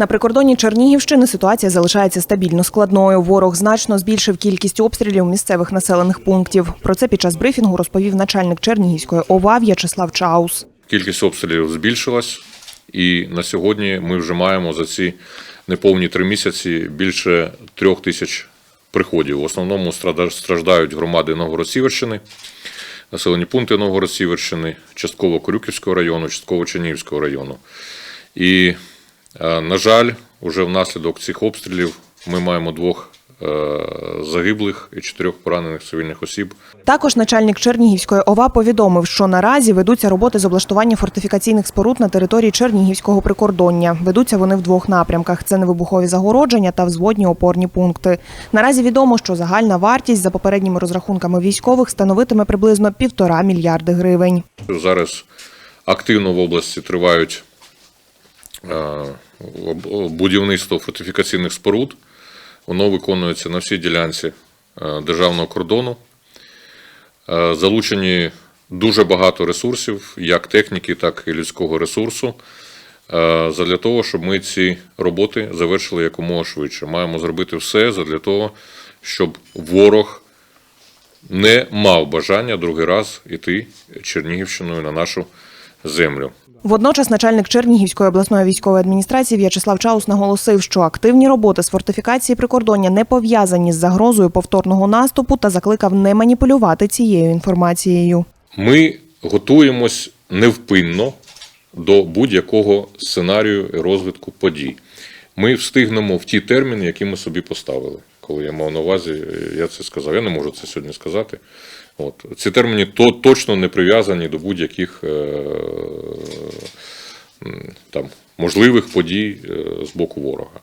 На прикордонні Чернігівщини ситуація залишається стабільно складною. Ворог значно збільшив кількість обстрілів місцевих населених пунктів. Про це під час брифінгу розповів начальник Чернігівської ОВА В'ячеслав Чаус. Кількість обстрілів збільшилась, і на сьогодні ми вже маємо за ці неповні три місяці більше трьох тисяч приходів. В основному страждають громади Новгород-Сіверщини, населені пункти Новгород-Сіверщини, частково Корюківського району, частково Чернігівського району. І, на жаль, уже внаслідок цих обстрілів ми маємо двох е, загиблих і чотирьох поранених цивільних осіб. Також начальник Чернігівської ОВА повідомив, що наразі ведуться роботи з облаштування фортифікаційних споруд на території Чернігівського прикордоння. Ведуться вони в двох напрямках: це невибухові загородження та взводні опорні пункти. Наразі відомо, що загальна вартість за попередніми розрахунками військових становитиме приблизно півтора мільярди гривень. Зараз активно в області тривають е, будівництво фортифікаційних споруд. Воно виконується на всій ділянці е, державного кордону. Е, Залучені дуже багато ресурсів, як техніки, так і людського ресурсу. е, Задля того, щоб ми ці роботи завершили якомога швидше. Маємо зробити все задля того, щоб ворог не мав бажання другий раз іти Чернігівщиною на нашу землю. Водночас начальник Чернігівської обласної військової адміністрації В'ячеслав Чаус наголосив, що активні роботи з фортифікації прикордоння не пов'язані з загрозою повторного наступу та закликав не маніпулювати цією інформацією. Ми готуємось невпинно до будь-якого сценарію розвитку подій. Ми встигнемо в ті терміни, які ми собі поставили. Коли я мав на увазі, я це сказав. Я не можу це сьогодні сказати. От. Ці терміни то, точно не прив'язані до будь-яких е, там, можливих подій е, з боку ворога.